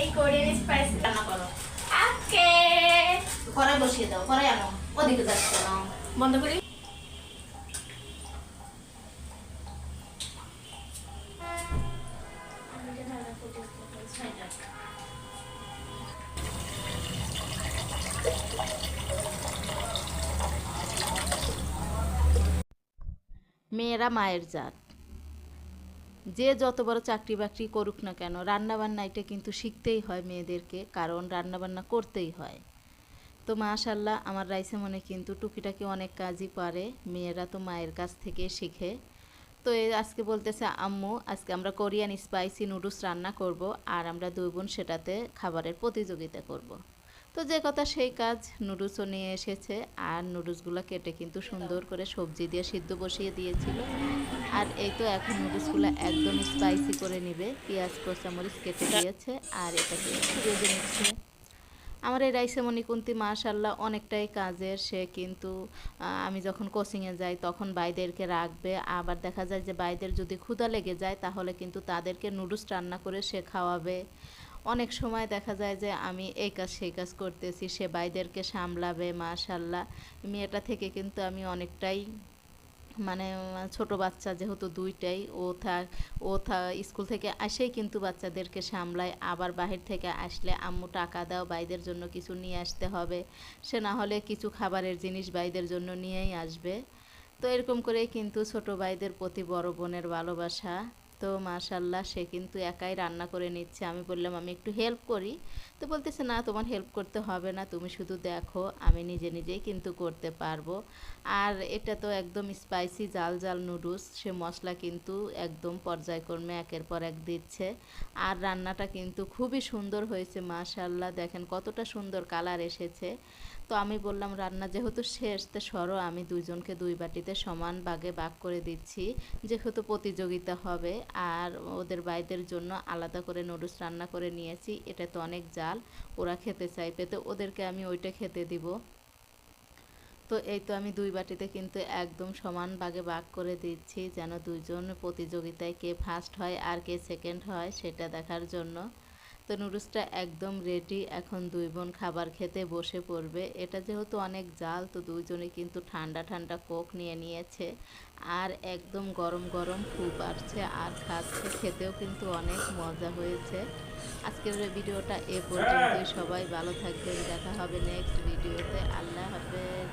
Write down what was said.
এই Korean spice রান্না করো। ওকে কড়াই বসিয়ে দাও কড়াই আনো ওদিকে যাচ্ছে না। বন্ধ করি। মেয়েরা মায়ের জাত। যে যত বড় চাকরি বাকরি করুক না কেন, রান্নাবান্না এটা কিন্তু শিখতেই হয় মেয়েদেরকে, কারণ রান্নাবান্না করতেই হয় তো মাশাল্লাহ, আমার রাইসে মনে কিন্তু টুকিটাকি অনেক কাজই পারে, মেয়েরা তো মায়ের কাছ থেকে শিখে তো আজকে বলতেছে, আম্মু, আজকে আমরা কোরিয়ান স্পাইসি নুডলস রান্না করব, আর আমরা দুই বোন সেটাতে খাবারের প্রতিযোগিতা করব। তো যে কথা সেই কাজ নুডলসও নিয়ে এসেছে। আর নুডলসগুলো কেটে কিন্তু সুন্দর করে সবজি দিয়ে সিদ্ধ বসিয়ে দিয়েছিল। আর এই তো এখন নুডলসগুলো একদম স্পাইসি করে নিবে। পেঁয়াজ, কাঁচামরিচ কেটে দিয়েছে আর এটাকে ভেজে নিচ্ছে। আমার এই রাইসেমণি কুন্তি মাশাল্লাহ অনেকটাই কাজের। সে কিন্তু আমি যখন কোচিংয়ে যাই তখন বাইদেরকে রাখবে। আবার দেখা যায় যে বাইদের যদি ক্ষুধা লেগে যায় তাহলে কিন্তু তাদেরকে নুডলস রান্না করে সে খাওয়াবে। অনেক সময় দেখা যায় যে আমি এই কাজ, সেই কাজ করতেছি, সে বাইদেরকে সামলাবে, মাশাল্লাহ। মেয়েটা থেকে কিন্তু আমি অনেকটাই মানে ছোট বাচ্চা যেহেতু দুইটাই, ও থাক ও থা, স্কুল থেকে আসেই কিন্তু বাচ্চাদেরকে সামলায়। আবার বাহির থেকে আসলে আম্মু টাকা দাও বাইদের জন্য কিছু নিয়ে আসতে হবে। সে না হলে কিছু খাবারের জিনিস বাইদের জন্য নিয়েই আসবে। তো এরকম করেই কিন্তু ছোট ভাইদের প্রতি বড় বোনের ভালোবাসা। তো মাশাল্লাহ, সে কিন্তু একাই রান্না করে নিচ্ছে। আমি বললাম, আমি একটু হেল্প করি। তো বলতেছে, না, তোমার হেল্প করতে হবে না, তুমি শুধু দেখো, আমি নিজে নিজেই কিন্তু করতে পারব। আর এটা তো একদম স্পাইসি জাল জাল নুডলস সে মশলা কিন্তু একদম পর্যায়ক্রমে একের পর এক দিচ্ছে। আর রান্নাটা কিন্তু খুবই সুন্দর হয়েছে, মাশাল্লাহ। দেখেন কতটা সুন্দর কালার এসেছে। আমি বললাম, রান্না যেহেতু শেষ, তো সরো, আমি দুইজনকে দুই বাটিতে সমান ভাগে ভাগ করে দিচ্ছি। যেহেতু প্রতিযোগিতা হবে, আর ওদের বাইদের জন্য আলাদা করে নুডলস রান্না করে নিয়েছি, এটা তো অনেক জাল। ওরা খেতে চাইবে, তো ওদেরকে আমি ওইটা খেতে দিব। তো এই তো আমি দুই বাটিতে কিন্তু একদম সমান ভাগে ভাগ করে দিচ্ছি, যেন দুইজন প্রতিযোগিতায় কে ফার্স্ট হয় আর কে সেকেন্ড হয়, সেটা দেখার জন্য। তো নুডলসটা একদম রেডি এখন দুই বোন খাবার খেতে বসে পড়বে। এটা যেহেতু অনেক জাল, তো দুইজনে কিন্তু ঠান্ডা ঠান্ডা কোক নিয়ে নিয়েছে। আর একদম গরম গরম খুব আসছে, আর খাচ্ছে, খেতেও কিন্তু অনেক মজা হয়েছে। আজকের ভিডিওটা এ পর্যন্তই। সবাই ভালো থাকবেন। দেখা হবে নেক্সট ভিডিওতে। আল্লাহ হাফেজ।